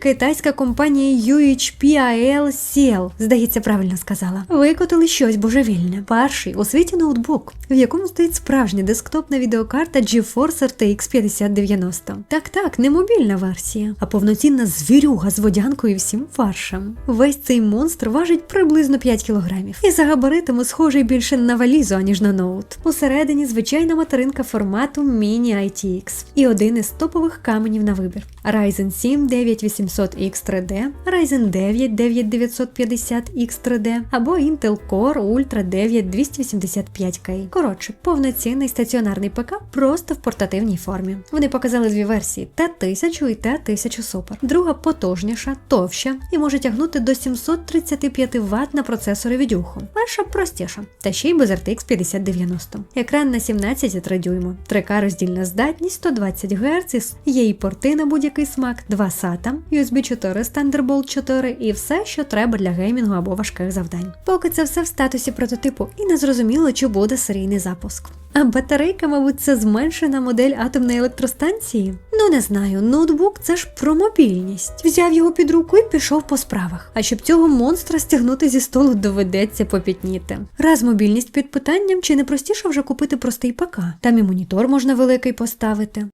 Китайська компанія UHPAL Ciel, здається, правильно сказала, викотили щось божевільне. Перший у світі ноутбук, в якому стоїть справжня десктопна відеокарта GeForce RTX 5090. Так, так, не мобільна версія, а повноцінна звірюга з водянкою і всім фаршем. Весь цей монстр важить приблизно 5 кілограмів. І за габаритами схожий більше на валізу, аніж на ноут. Усередині звичайна материнка формату Mini ITX і один із топових каменів на вибір: Ryzen 7 9800X 3D, Ryzen 9 9950X 3D або Intel Core Ultra 9 285K. Коротше, повноцінний стаціонарний ПК просто в портативній формі. Вони показали дві версії: Т1000 і Т1000 Super. Друга потужніша, товща і може тягнути до 735 Вт на процесори відюху. Перша простіша, та ще й без RTX 5090. Екран на 17,3 дюйма, 3К роздільна здатність 120 Гц, є і порти на будь-який смак, 2 SATA, USB 4 з Thunderbolt 4 і все, що треба для геймінгу або важких завдань. Поки це все в статусі прототипу, і не зрозуміло, чи буде серійний запуск. А батарейка, мабуть, це зменшена модель атомної електростанції? Ну не знаю, ноутбук це ж про мобільність. Взяв його під руку і пішов по справах. А щоб цього монстра стягнути зі столу доведеться попітніти. Раз мобільність під питанням, чи не простіше вже купити простий ПК? Там і монітор можна великий поставити.